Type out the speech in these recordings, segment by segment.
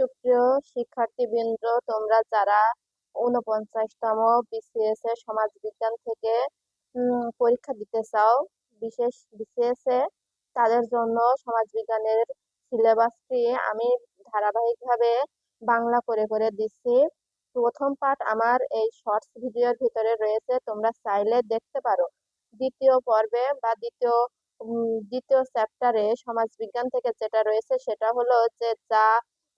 সুপ্রিয় শিক্ষার্থীবৃন্দ, তোমরা যারা ঊনপঞ্চাশতম বিসিএস এ সমাজবিজ্ঞান থেকে পরীক্ষা দিতে চাও, বিশেষ বিসিএস এ তাদের জন্য সমাজবিজ্ঞানের সিলেবাসটি আমি ধারাবাহিকভাবে বাংলা করে করে দিচ্ছি। প্রথম পাঠ আমার এই শর্টস ভিডিওর ভিতরে রয়েছে, তোমরা চাইলে দেখতে পারো। দ্বিতীয় পর্বে বা দ্বিতীয় দ্বিতীয় চ্যাপ্টারে সমাজবিজ্ঞান থেকে যেটা রয়েছে সেটা হলো যে যা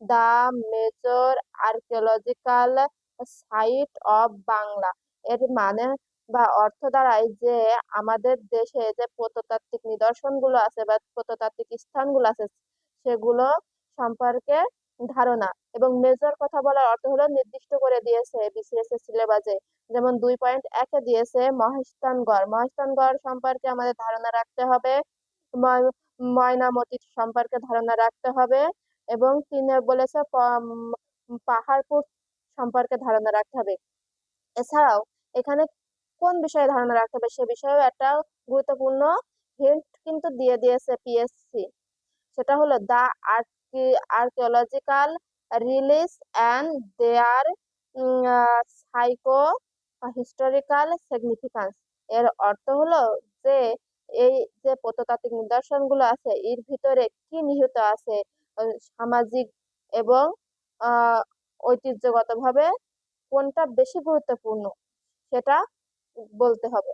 the major archaeological site of Bangla. এর মানে বা অর্থ দাঁড়ায় যে, আমাদের দেশে যে প্রত্নতাত্ত্বিক নিদর্শনগুলো আছে বা প্রত্নতাত্ত্বিক স্থানগুলো আছে, সেগুলো সম্পর্কে ধারণা। এবং মেজর কথা বলার অর্থ হলো নির্দিষ্ট করে দিয়েছে বিসিএস এর সিলেবাসে। যেমন দুই পয়েন্ট একে দিয়েছে মহেস্থানগড়। মহেস্থানগড় সম্পর্কে আমাদের ধারণা রাখতে হবে। ময়- ময়নামতি সম্পর্কে ধারণা রাখতে হবে। এবং তিনে বলেছে পাহাড়পুর সম্পর্কে ধারণা রাখতে হবে। এছাড়াও, এখানে কোন বিষয়ে ধারণা রাখতে হবে সে বিষয়েও একটা গুরুত্বপূর্ণ হিন্ট কিন্তু দিয়ে দিয়েছে পিএসসি সেটা হলো the archaeological religious and their psycho historical significance এর অর্থ হলো যে, এই যে প্রত্নতাত্ত্বিক নিদর্শনগুলো আছে, এর ভিতরে কি নিহিত আছে? সামাজিক এবং ঐতিহ্যগতভাবে কোনটা বেশি গুরুত্বপূর্ণ সেটা বলতে হবে।